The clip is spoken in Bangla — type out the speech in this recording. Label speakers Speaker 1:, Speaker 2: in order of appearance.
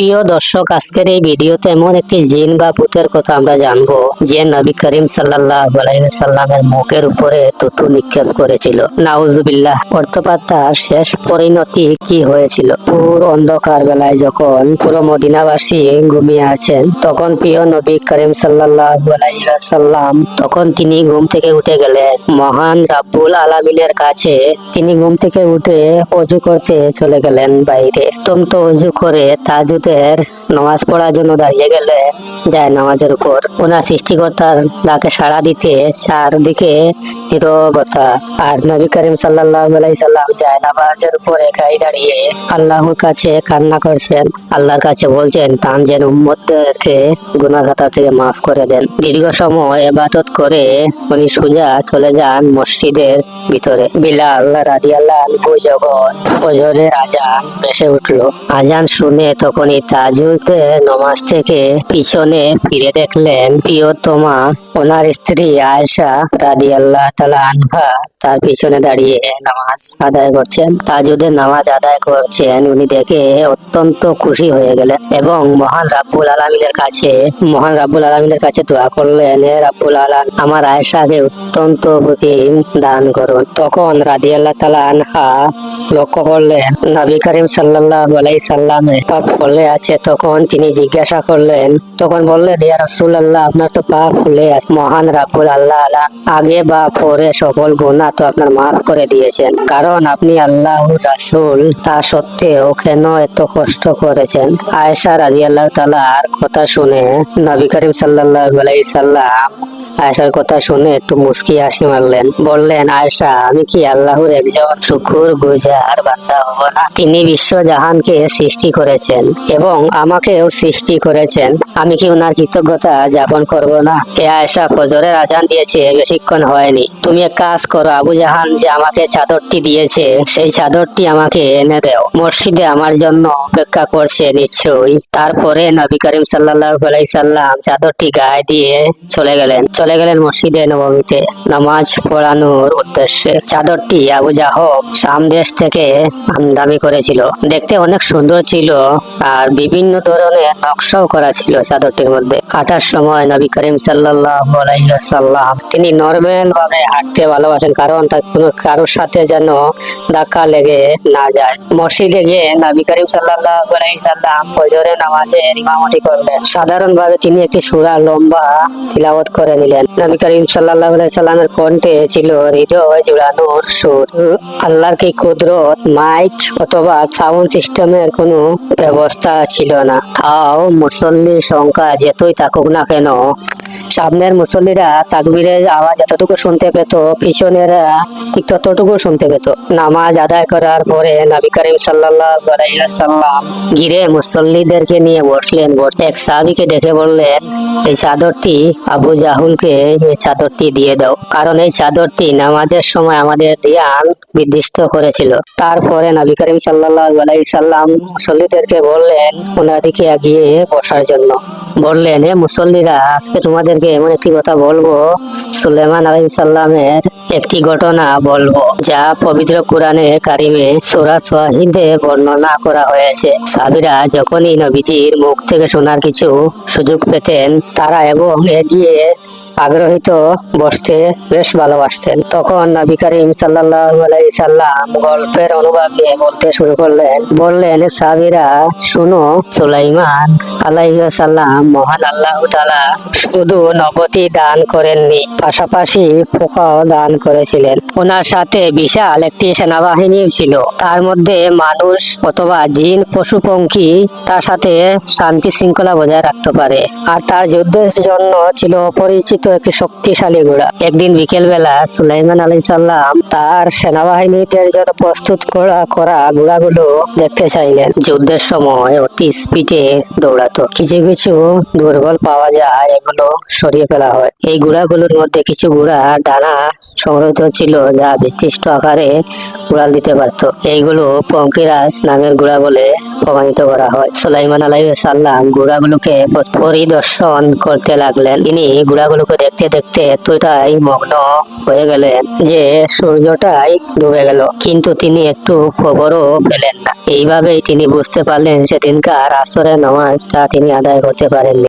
Speaker 1: প্রিয় দর্শক, আজকের এই ভিডিওতে এমন একটি জিন বা ভূতের কথা আমরা জানব, যে নবী করিম সাল্লাহ সাল্লামের মুখের উপরে তুতু নিক্ষেপ করেছিল। নাউজুবিল্লাহ, অর্থপাত তার শেষ পরিণতি কি হয়েছিল? পুর অন্ধকার বেলায় যখন পুরো মদিনাবাসী ঘুমিয়ে আছেন, তখন প্রিয় নবী করিম সাল্লাহ সাল্লাম তখন তিনি ঘুম থেকে উঠে গেলেন। মহান রাব্বুল আলামিনের কাছে তিনি ঘুম থেকে উঠে অজু করতে চলে গেলেন বাইরে। তন্ত অজু করে তাজুদের নামাজ পড়ার জন্য দাঁড়িয়ে গেলে যায় নামাজের উপর। ওনার সৃষ্টিকর্তার ডাকে সাড়া দিতে চারদিকে নীরবতা। আর নবী করিম সাল্লাহ সাল্লাম যায় নামাজের উপর একাই দাঁড়িয়ে আল্লাহর কাছে কান্না করছেন। আল্লাহর কাছে বলছেন, তান যেন উম্মতদেরকে গুনাহগাতা থেকে মাফ করে দেন। দীর্ঘ সময় এবাদত করে উনি সোজা চলে যান মসজিদের ভিতরে। বিলাল রাজি আল্লাহ যখন ফজরের আজান ভেসে উঠল আজান শুনে তখনই তাজুদের নমাজ থেকে পিছনে ফিরে দেখলেন প্রিয়তমা। ওনার স্ত্রী আয়েশা রাদি আল্লাহ তালা আনহা তার পিছনে দাঁড়িয়ে নামাজ আদায় করছেন। তাজুদের নামাজ আদায় করছেন। উনি দেখে অত্যন্ত খুশি হয়ে গেলেন এবং মহান রাব্বুল আলমিনের কাছে, মহান রাব্বুল আলমিনের কাছে দোয়া করলেন রাব্বুল আলম আমার আয়েশাকে অত্যন্ত প্রতি দান করুন। তখন রাদি আল্লাহ তালা আনহা লক্ষ্য করলেন, নবী করিম সাল্লাহ সাল্লামে পা ফুলে আছে, তখন তিনি জিজ্ঞাসা করলেন, তখন বললেন, ইয়া রাসূলুল্লাহ, আপনার তো পা ফুলে আছে মহান রাব্বুল আল্লাহ আলা, আগে বা পরে সকল গুনাহ তো আপনার মাফ করে দিয়েছেন। কারণ আপনি আল্লাহ রাসুল, তা সত্ত্বেও কেন এত কষ্ট করেছেন? আয়েশা রাদিয়াল্লাহু তাআলার কথা শুনে নবী করিম সাল্লাল্লাহু আলাইহি সাল্লাম আয়েশার কথা শুনে একটু মুস্কি হাসি মারলেন। বললেন, আয়েশা, আমি কি আল্লাহর একজন শুকুর গুজার বান্দা হব না। তিনি বিশ্ব জাহানকে সৃষ্টি করেছেন এবং আমাকেও সৃষ্টি করেছেন। আমি কি ওনার কৃতজ্ঞতা যাপন করব না? এ আয়েশা ফজরের আজান দিয়েছে, বেশিক্ষণ হয়নি। তুমি এক কাজ করো, আবু জাহান যে আমাকে চাদরটি দিয়েছে, সেই চাদরটি আমাকে এনে দেও। মসজিদে আমার জন্য অপেক্ষা করছে নিশ্চয়ই। তারপরে নবী করিম সাল্লাহ সাল্লাম চাদরটি গায়ে দিয়ে চলে গেলেন। চলে গেলেন মসজিদে নবমীতে। নামাজ পড়ানোর উদ্দেশ্যে। চাদরটি আবু জাহব শাম দেশ থেকে আমদামি করেছিল। দেখতে অনেক সুন্দর ছিল আর বিভিন্ন ধরনের নকশাও করা ছিল চাদরটির মধ্যে। হাঁটার সময় নবী করিম সাল্লাম তিনি নর্মাল ভাবে হাঁটতে ভালোবাসেন কারণ তার কোনো কারোর সাথে যেন ধাক্কা লেগে না যায়। মসজিদে গিয়ে নবী করিম সাল্লাহ সাল্লাম ফজরে নামাজে ইমামতি করলেন। সাধারণভাবে তিনি একটি সুরা লম্বা তিলাওয়াত করে নিলেন। নবী করিম সাল্লাহ সাল্লামের কণ্ঠে ছিল হৃদয় জুড়ানোর সুর। আল্লাহর কি কুদরত মাইক অথবা সাউন্ড সিস্টেমের কোনো ব্যবস্থা ছিল না। তাও মুসল্লির সংখ্যা যেতই থাকুক না কেন সামনের মুসল্লিরা তাকবীরের আওয়াজ এতটুকু শুনতে পেত, পিছনেরা ঠিক ততটুকু শুনতে পেত। নামাজ আদায় করার পরে নবী করিম সাল্লাম গিরে মুসল্লিদেরকে নিয়ে বসলেন। বসে এক সাহাবিকে ডেকে বললেন, এই চাদরটি আবু জাহুলকে এই চাদরটি দিয়ে দাও। কারণ এই চাদরটি নামাজের সময় আমাদের ধ্যান নির্দিষ্ট করেছিল। তারপরে নবী করিম সাল্লাহ সাল্লাম মুসল্লিদেরকে বললেন ওনার দিকে এগিয়ে বসার জন্য। বললেন হে মুসল্লিরা আজকে তোমাদেরকে এমন একটি কথা বলব, সুলেমান আলাইসাল্লামের একটি ঘটনা বলব, যা পবিত্র কোরআনে কারিমে সোরা সোয়াহিদে বর্ণনা করা হয়েছে। সাবিরা যখনই নবীজির মুখ থেকে শোনার কিছু সুযোগ পেতেন, তারা এবং এগিয়ে আগ্রহিত বসতে বেশ ভালোবাসতেন। তখন নবী করিম সাল্লাম গল্পের অনুবাদ দিয়ে বলতে শুরু করলেন। বললেন সাবিরা শুনো, সুলাইমান আলাইসাল্লাম মহান আল্লাহ শুধু নবতি দান করেননি, পাশাপাশি পোকাও দান করেছিলেন। ওনার সাথে বিশাল একটি সেনাবাহিনী ছিল। তার মধ্যে মানুষ অথবা জিন, পশু, পঙ্খী তার সাথে শান্তি শৃঙ্খলা বজায় রাখতে পারে। আর তার যুদ্ধের জন্য ছিল অপরিচিত একটি শক্তিশালী ঘোড়া একদিন বিকেল বেলা সুলাইমান আলাই সাল্লাম তার সেনাবাহিনীদের জন্য প্রস্তুত করা করা ঘোড়াগুলো দেখতে চাইলেন। যুদ্ধের সময় অতি স্পিডে দৌড়াতো। কিছু কিছু দুর্বল পাওয়া যায়, এগুলো সরিয়ে ফেলা হয়। এই ঘোড়াগুলোর মধ্যে কিছু ঘোড়া ডানা সংরক্ষিত ছিল যা বিশিষ্ট আকারে উড়াল দিতে পারত। এইগুলো পঙ্কিরাজ নামের ঘোড়া বলে প্রমাণিত করা হয়। সুলাইমান আলাই সাল্লাম ঘোড়াগুলোকে পরিদর্শন করতে লাগলেন। তিনি ঘোড়াগুলোকে দেখতে দেখতে এতটাই মগ্ন হয়ে গেলেন যে সূর্যটাই ডুবে গেল। কিন্তু তিনি একটু খবরও পেলেন না। এইভাবেই তিনি বুঝতে পারলেন সেদিনকার আসরের নামাজটা তিনি আদায় করতে পারেননি।